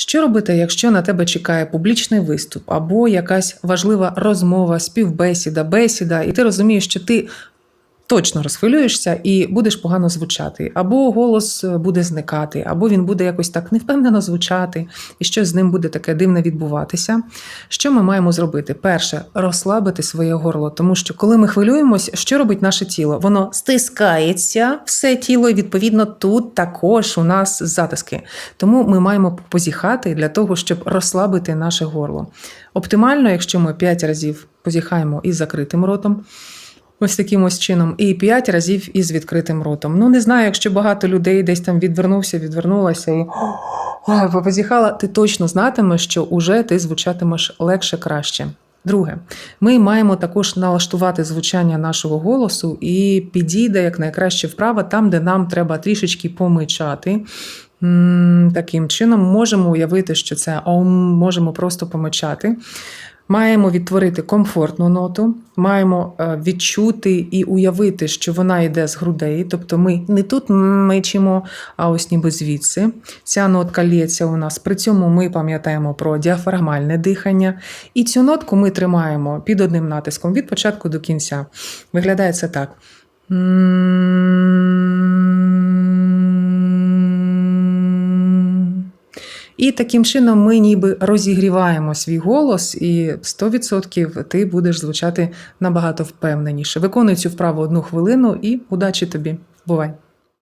Що робити, якщо на тебе чекає публічний виступ або якась важлива розмова, співбесіда, бесіда, і ти розумієш, що ти точно розхвилюєшся і будеш погано звучати, або голос е, буде зникати, або він буде якось так невпевнено звучати, і щось з ним буде таке дивне відбуватися. Що ми маємо зробити? Перше, розслабити своє горло, тому що коли ми хвилюємось, що робить наше тіло? Воно стискається все тіло, і відповідно тут також у нас затиски. Тому ми маємо позіхати для того, щоб розслабити наше горло. Оптимально, якщо ми 5 разів позіхаємо із закритим ротом. Ось таким ось чином, і п'ять разів із відкритим ротом. Ну, не знаю, якщо багато людей десь там відвернувся, відвернулася і позіхала, ти точно знатимеш, що уже ти звучатимеш легше краще. Друге, ми маємо також налаштувати звучання нашого голосу і підійде як найкраще вправа там, де нам треба трішечки помичати. Таким чином можемо уявити, що це ом, можемо просто помичати. Маємо відтворити комфортну ноту, маємо е, відчути і уявити, що вона йде з грудей. Тобто ми не тут мичимо, а ось ніби звідси. Ця нотка лється у нас. При цьому ми пам'ятаємо про діафрагмальне дихання. І цю нотку ми тримаємо під одним натиском від початку до кінця. Виглядає це так. І таким чином ми ніби розігріваємо свій голос, і 100% ти будеш звучати набагато впевненіше. Виконуй цю вправу одну хвилину і удачі тобі. Бувай!